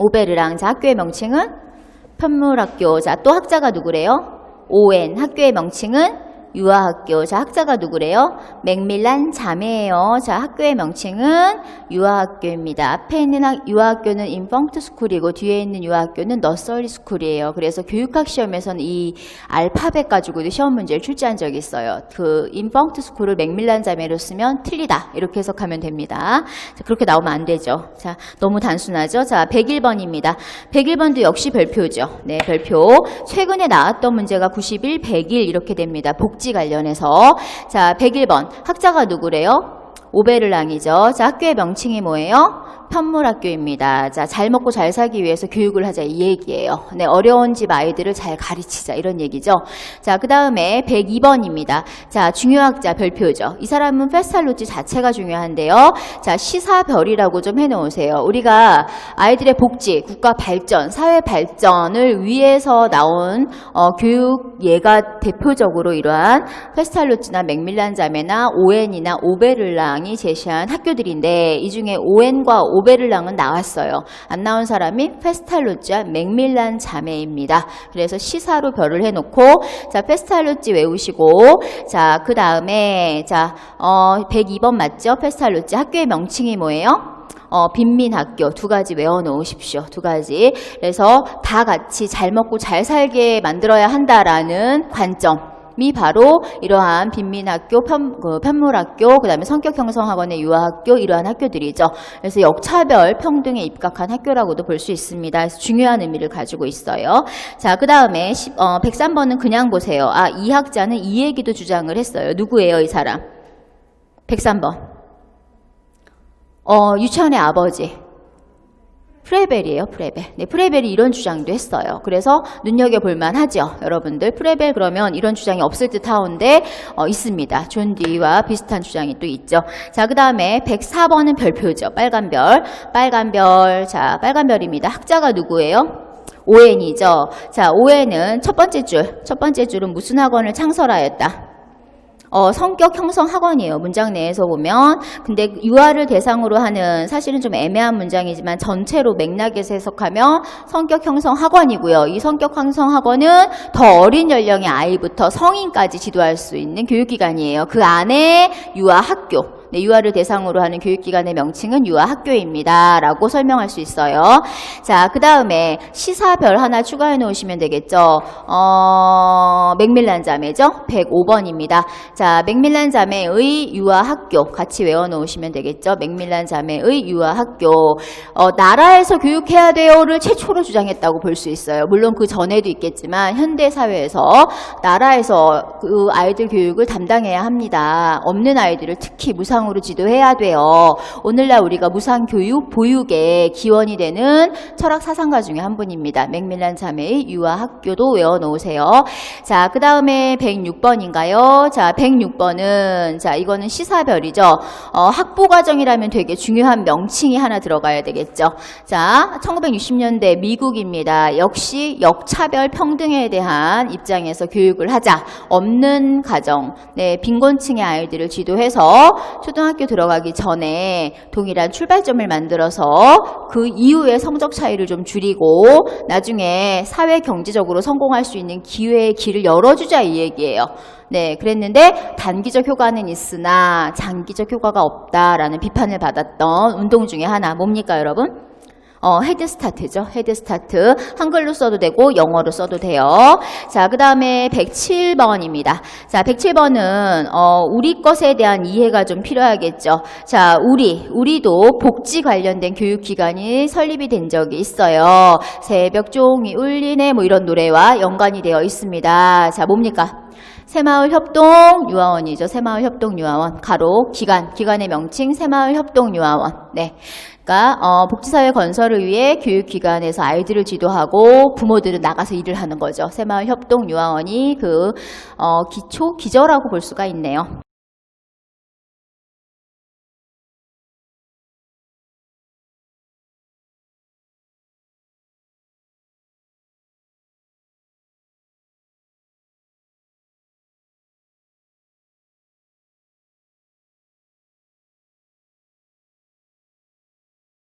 오베르랑 자 학교의 명칭은 편물학교. 자 또 학자가 누구래요? ON 학교의 명칭은 유아학교. 자 학자가 누구래요? 맥밀란 자매예요. 자 학교의 명칭은 유아학교입니다. 앞에 있는 학, 유아학교는 인펑트 스쿨이고 뒤에 있는 유아학교는 너서리 스쿨이에요. 그래서 교육학 시험에서는 이 알파벳 가지고도 시험 문제를 출제한 적이 있어요. 그 인펑트 스쿨을 맥밀란 자매로 쓰면 틀리다 이렇게 해석하면 됩니다. 자, 그렇게 나오면 안 되죠. 자 너무 단순하죠. 자 101번입니다. 101번도 역시 별표죠. 네 별표. 최근에 나왔던 문제가 91, 100일 이렇게 됩니다. 복지 관련해서 자 101번 학자가 누구래요? 오베르랑이죠. 자, 학교의 명칭이 뭐예요? 편물학교입니다. 자, 잘 먹고 잘 살기 위해서 교육을 하자 이 얘기예요. 네, 어려운 집 아이들을 잘 가르치자 이런 얘기죠. 자, 그 다음에 102번입니다. 자, 중요학자 별표죠. 이 사람은 페스탈로치 자체가 중요한데요. 자, 시사별이라고 좀 해놓으세요. 우리가 아이들의 복지, 국가 발전, 사회 발전을 위해서 나온 어, 교육 예가 대표적으로 이러한 페스탈로치나 맥밀란 자매나 오엔이나 오베를랑이 제시한 학교들인데 이 중에 오엔과 오 베를랑은 나왔어요. 안 나온 사람이 페스탈로치와 맥밀란 자매입니다. 그래서 시사로 별을 해놓고 자 페스탈로치 외우시고 자그 다음에 자 어, 102번 맞죠? 페스탈로치 학교의 명칭이 뭐예요? 어, 빈민학교 두 가지 외워 놓으십시오. 두 가지. 그래서 다 같이 잘 먹고 잘 살게 만들어야 한다라는 관점. 이 바로 이러한 빈민학교, 편, 그 편물학교, 그 다음에 성격형성학원의 유아학교 이러한 학교들이죠. 그래서 역차별 평등에 입각한 학교라고도 볼 수 있습니다. 그래서 중요한 의미를 가지고 있어요. 자, 그 다음에 어, 103번은 그냥 보세요. 아, 이 학자는 이 얘기도 주장을 했어요. 누구예요, 이 사람? 103번. 어, 유치원의 아버지. 프레벨이에요, 프레벨. 네, 프레벨이 이런 주장도 했어요. 그래서 눈여겨볼 만하죠. 여러분들, 프레벨 그러면 이런 주장이 없을 듯 하온데, 어, 있습니다. 존 디와 비슷한 주장이 또 있죠. 자, 그 다음에 104번은 별표죠. 빨간 별. 빨간 별. 자, 빨간 별입니다. 학자가 누구예요? 오엔이죠. 자, 오엔은 첫 번째 줄. 첫 번째 줄은 무슨 학원을 창설하였다? 어, 성격 형성 학원이에요. 문장 내에서 보면. 근데 유아를 대상으로 하는 사실은 좀 애매한 문장이지만 전체로 맥락에서 해석하면 성격 형성 학원이고요. 이 성격 형성 학원은 더 어린 연령의 아이부터 성인까지 지도할 수 있는 교육기관이에요. 그 안에 유아 학교. 네, 유아를 대상으로 하는 교육기관의 명칭은 유아학교입니다. 라고 설명할 수 있어요. 자, 그 다음에 시사별 하나 추가해 놓으시면 되겠죠. 어, 맥밀란 자매죠? 105번입니다. 자, 맥밀란 자매의 유아학교 같이 외워 놓으시면 되겠죠. 맥밀란 자매의 유아학교. 어, 나라에서 교육해야 돼요를 최초로 주장했다고 볼 수 있어요. 물론 그 전에도 있겠지만 현대 사회에서 나라에서 그 아이들 교육을 담당해야 합니다. 없는 아이들을 특히 무상 무상으로 지도해야 돼요. 오늘날 우리가 무상 교육 보육의 기원이 되는 철학 사상가 중에 한 분입니다. 맥밀란 자매의 유아 학교도 외워 놓으세요. 자, 그 다음에 106번인가요? 자, 106번은 자, 이거는 시사별이죠. 어, 학부 과정이라면 되게 중요한 명칭이 하나 들어가야 되겠죠. 자, 1960년대 미국입니다. 역시 역차별 평등에 대한 입장에서 교육을 하자. 없는 가정, 네, 빈곤층의 아이들을 지도해서 초등학교 들어가기 전에 동일한 출발점을 만들어서 그 이후에 성적 차이를 좀 줄이고 나중에 사회 경제적으로 성공할 수 있는 기회의 길을 열어주자 이 얘기예요. 네, 그랬는데 단기적 효과는 있으나 장기적 효과가 없다라는 비판을 받았던 운동 중에 하나 뭡니까 여러분? 어, 헤드 스타트죠. 헤드 스타트. 한글로 써도 되고 영어로 써도 돼요. 자, 그 다음에 107번입니다. 자, 107번은 어, 우리 것에 대한 이해가 좀 필요하겠죠. 자, 우리, 우리도 복지 관련된 교육기관이 설립이 된 적이 있어요. 새벽 종이 울리네 뭐 이런 노래와 연관이 되어 있습니다. 자, 뭡니까? 새마을 협동 유아원이죠. 새마을 협동 유아원. 가로 기관, 기관의 명칭 새마을 협동 유아원. 네. 그러니까 어, 복지사회 건설을 위해 교육기관에서 아이들을 지도하고 부모들은 나가서 일을 하는 거죠. 새마을 협동 유아원이 그 어, 기초 기저라고 볼 수가 있네요.